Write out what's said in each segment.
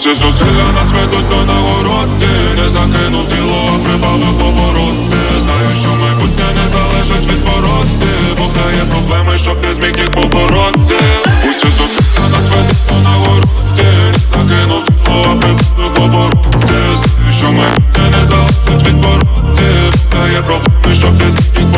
Усі зусилля нас ведуть до нагороди Не закинув тіло, а прибавив обороти. Знаю, що майбутнє не залежить від породи Бог дає проблеми, щоб ти зміг їх побороти. Усі зусилля нас ведуть до нагороди Не закинув тіло, а прибавив обороти. Знаю, що майбутнє не залежить від породи Бог дає проблеми, щоб ти зміг їх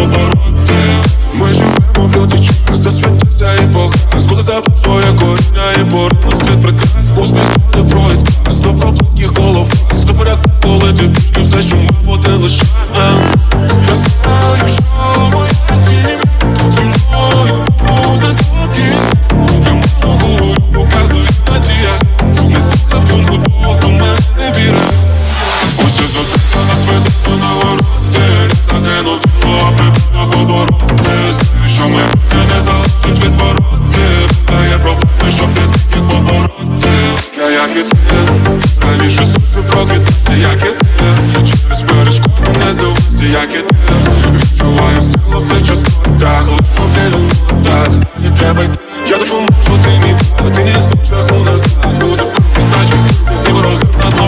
коріння світ прекрас Пустих не проїзд, до проблеских голов Хто порядку, коли ти все, що мав, ти лише як і ти Навіщо сонце прокидати, як і ти Через перешкоди не здавався, як і ти. Відчуваю силу в цих частотах Лишу біля нотах Не треба йти, я допоможу, ти мій Але ти не знаєш шляху назад. Буду наче ти, і вороги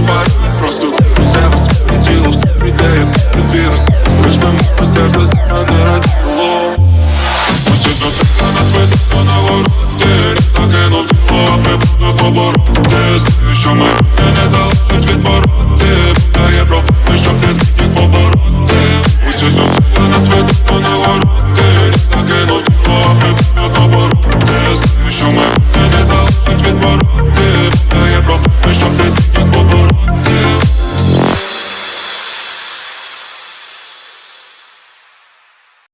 нас Просто все у себе, своє тіло, все прийде, я перевірок Лиш би моє серце зараз не раділо. Усі зустріли нас, ми до повороти Закинув тіло, прибув в обороти. summer.